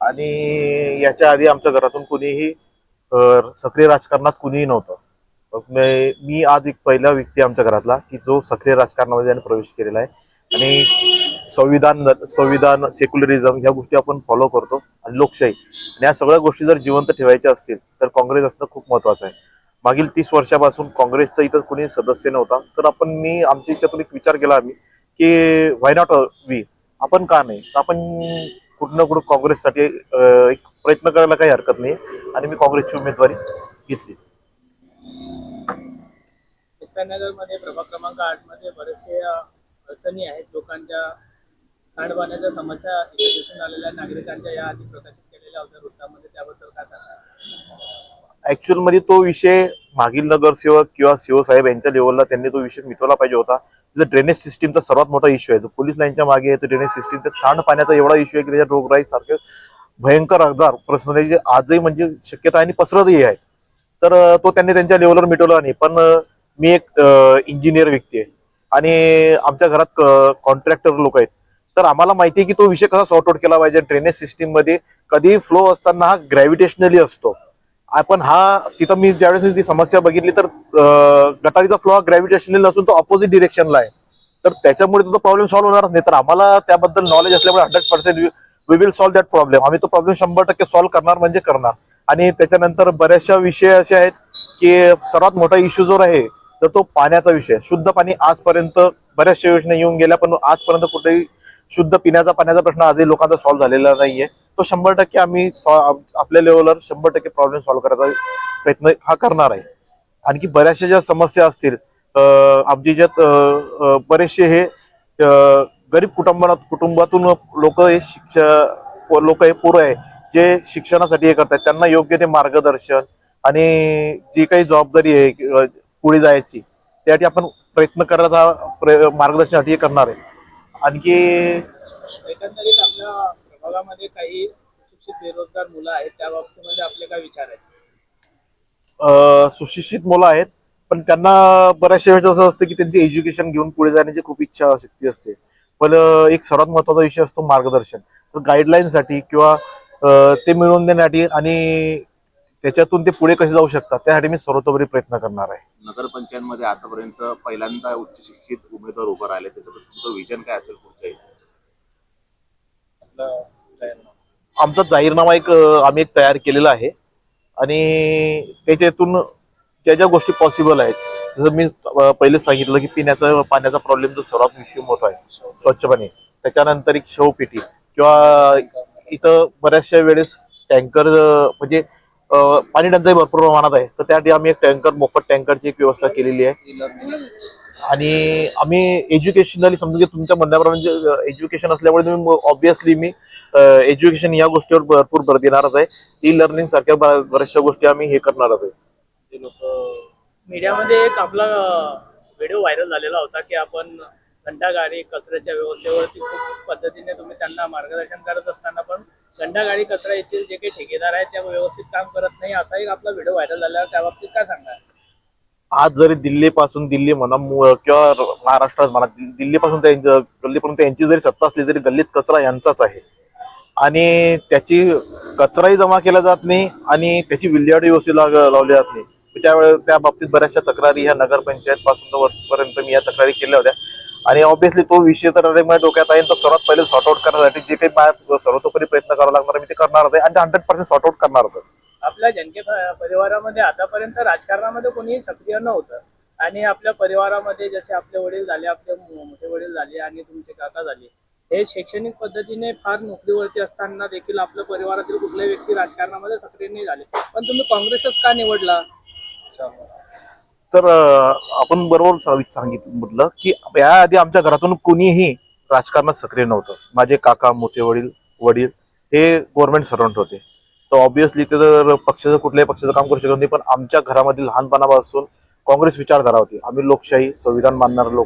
आणि याच्या आधी आमच्या घरातून कुणीही सक्रिय राजकारणात कुणीही नव्हतं. मी आज एक पहिला व्यक्ती आहे आमच्या घरातला की जो सक्रिय राजकारणामध्ये त्याने प्रवेश केलेला आहे. आणि संविधान संविधान सेक्युलरिझम ह्या गोष्टी आपण फॉलो करतो आणि लोकशाही. आणि या सगळ्या गोष्टी जर जिवंत ठेवायच्या असतील तर काँग्रेस असणं खूप महत्वाचं आहे. मागील तीस वर्षापासून काँग्रेसचा इथं कुणी सदस्य नव्हता. तर आपण मी आमच्या इच्छातून एक विचार केला आम्ही की व्हाय नॉट वी आपण का नाही? तर आपण कुठं ना कुठं काँग्रेससाठी एक प्रयत्न करायला काही हरकत नाही. आणि मी काँग्रेसची उमेदवारी घेतली. मध्ये प्रभाग क्रमांक आठमध्ये बरेचसे अडचणी आहेत. लोकांच्या सांडपाण्याच्या समस्या दिसून आलेल्या नागरिकांच्या या आधी प्रकाशित केलेल्या होत्या वृत्तामध्ये त्याबद्दल काय सांगा ऍक्च्युअलमध्ये तो विषय मागील नगरसेवक किंवा शिवसाहेब यांच्या लेवलला त्यांनी तो विषय मिटवला पाहिजे होता. तिथं ड्रेनेज सिस्टीमचा सर्वात मोठा इश्यू आहे. जो पोलीस लाईनच्या मागे आहे तो ड्रेनेज सिस्टीम ते सांडपाण्याचा एवढा इश्यू आहे की त्याच्या रोगराई सारखे भयंकर आजार प्रश्न आजही म्हणजे शक्यता आणि पसरतही आहे. तर तो त्यांनी त्यांच्या लेवलवर मिटवला नाही. पण मी एक इंजिनियर व्यक्ती आहे. आणि आमच्या घरात कॉन्ट्रॅक्टर लोक आहेत. तर आम्हाला माहिती आहे की तो विषय कसा सॉर्ट आउट केला पाहिजे. ड्रेनेज सिस्टीममध्ये कधी फ्लो असताना हा ग्रॅव्हिटेशनली असतो. आपण हा तिथं मी ज्यावेळेस ती समस्या बघितली तर गटारीचा फ्लो हा ग्रॅव्हिटेशनल नसून तो ऑपोजिट डिरेक्शनला आहे. तर त्याच्यामुळे तो प्रॉब्लेम सॉल्व्ह होणारच नाही. तर आम्हाला त्याबद्दल नॉलेज असल्यामुळे hundred percent we will solve that problem आम्ही तो प्रॉब्लेम शंभर टक्के सॉल्व्ह करणार म्हणजे करणार. आणि त्याच्यानंतर बऱ्याचशा विषय असे आहेत की सर्वात मोठा इश्यू जो आहे तर तो पाण्याचा विषय शुद्ध पाणी आजपर्यंत बऱ्याचशा योजना येऊन गेल्या पण आजपर्यंत कुठेही शुद्ध पिण्याचा पाण्याचा प्रश्न आजही लोकांचा सॉल्व्ह झालेला नाहीये. तो शंभर टक्के आम्ही आपल्या लेवलवर शंभर टक्के प्रॉब्लेम सॉल्व्ह करायचा प्रयत्न हा करणार आहे. आणखी बऱ्याचशा ज्या समस्या असतील अं, ज्यात बरेचसे हे गरीब कुटुंबात कुटुंबातून लोक हे शिक्ष लोक हे पोरं आहे जे शिक्षणासाठी हे करतात त्यांना योग्य ते मार्गदर्शन आणि जी काही जबाबदारी आहे पुढे जायची त्यासाठी आपण प्रयत्न करत हा मार्गदर्शनासाठी हे करणार आहे. आणखी प्रभागामध्ये काही सुशिक्षित बेरोजगार मुलं आहेत त्या बाबतीमध्ये आपले काय विचार आहेत? अ, सुशिक्षित मुलं आहेत पण त्यांना बऱ्याचशा वेळेस असं असतं की त्यांचे एज्युकेशन घेऊन पुढे जाण्याची खूप इच्छा शक्ती असते. पण एक सर्वात महत्त्वाचा विषय असतो मार्गदर्शन. तर गाईडलाईनसाठी किंवा ते मिळवून देण्यासाठी आणि त्याच्यातून ते पुढे कसे जाऊ शकतात त्यासाठी मी सर्वतोपरी प्रयत्न करणार आहे. नगरपंचायतमध्ये आतापर्यंत पहिल्यांदा उच्च शिक्षित उमेदवार उभं राहिले त्याच्याबद्दल तुमचं विजन काय असेल पुढच्या. आमचा जाहीरनामा एक आम्ही एक तयार केलेला आहे. आणि त्याच्यातून ज्या ज्या गोष्टी पॉसिबल आहेत जसं मी पहिले सांगितलं की पिण्याचा पाण्याचा प्रॉब्लेम जो सर्वात इश्यू मोठा आहे स्वच्छ पाणी. त्याच्यानंतर एक शवपेटी किंवा इथं बऱ्याचशा वेळेस टँकर म्हणजे पाणी टंचाई भरपूर प्रमाणात आहे. तर त्यासाठी आम्ही एक टँकर मोफत टँकरची एक व्यवस्था केलेली आहे. आणि आम्ही एज्युकेशनली समजा की तुमच्या म्हणण्याप्रमाणे म्हणजे, एज्युकेशन असल्यामुळे तुम्ही ऑब्विसली मी एज्युकेशन या गोष्टीवर भरपूर भर देणारच आहे. ई लर्निंग सारख्या बऱ्याचशा गोष्टी आम्ही हे करणारच आहे. मीडियामध्ये एक आपला व्हिडिओ व्हायरल झालेला होता की आपण घंटागाडी कचऱ्याच्या व्यवस्थेवरती खूप पद्धतीने तुम्ही त्यांना मार्गदर्शन करत असताना संध्याकाळी कचरा येथील जे काही ठेकेदार आहेत त्या व्यवस्थित काम करत नाही असा एक आपला व्हिडिओ व्हायरल झाला त्या बाबतीत काय सांगा आज जरी दिल्लीपासून दिल्ली म्हणा किंवा महाराष्ट्रात म्हणा दिल्लीपासून त्यांच्या गल्लीपर्यंत यांची जरी सत्ता असली तरी गल्लीत कचरा यांचाच आहे. आणि त्याची कचराही जमा केला जात नाही आणि त्याची विल्हेवाट व्यवस्थित लावली जात नाही. त्यावेळेस त्या बाबतीत बऱ्याचशा तक्रारी ह्या नगरपंचायत पासून पर्यंत मी या तक्रारी केल्या होत्या. आणि ऑब्विसली तो विषय तर माझ्या डोक्यात आहे तर सर्वात पहिले सॉर्ट आउट करण्यासाठी जे काही माझ्या सर्वतोपरी प्रयत्न करावा लागणार आहे, मी ते करणारच आहे. आणि हंड्रेड पर्सेंट सॉर्ट आउट करणारच आहे. आपल्या जनके परिवारामध्ये आतापर्यंत राजकारणामध्ये कोणीही सक्रिय नव्हतं. आणि आपल्या परिवारामध्ये जसे आपले वडील झाले आपले मोठे वडील झाले आणि तुमचे काका झाले हे शैक्षणिक पद्धतीने फार नोकरीवरती असताना देखील आपल्या परिवारातील कुठल्याही व्यक्ती राजकारणामध्ये सक्रिय नाही झाले. पण तुम्ही काँग्रेसच का निवडला? तर आपण बरोबर सांगितलं म्हटलं की याआधी आमच्या घरातून कुणीही राजकारणात सक्रिय नव्हतं. माझे काका मोठे वडील वडील हे गव्हर्नमेंट सर्वंट होते. तर ऑब्विसली ते तर पक्षाचं कुठल्याही पक्षाचं काम करू शकत नाही पण आमच्या घरामधील लहानपणापासून काँग्रेस विचारधारा होती. आम्ही लोकशाही संविधान मानणारे लोक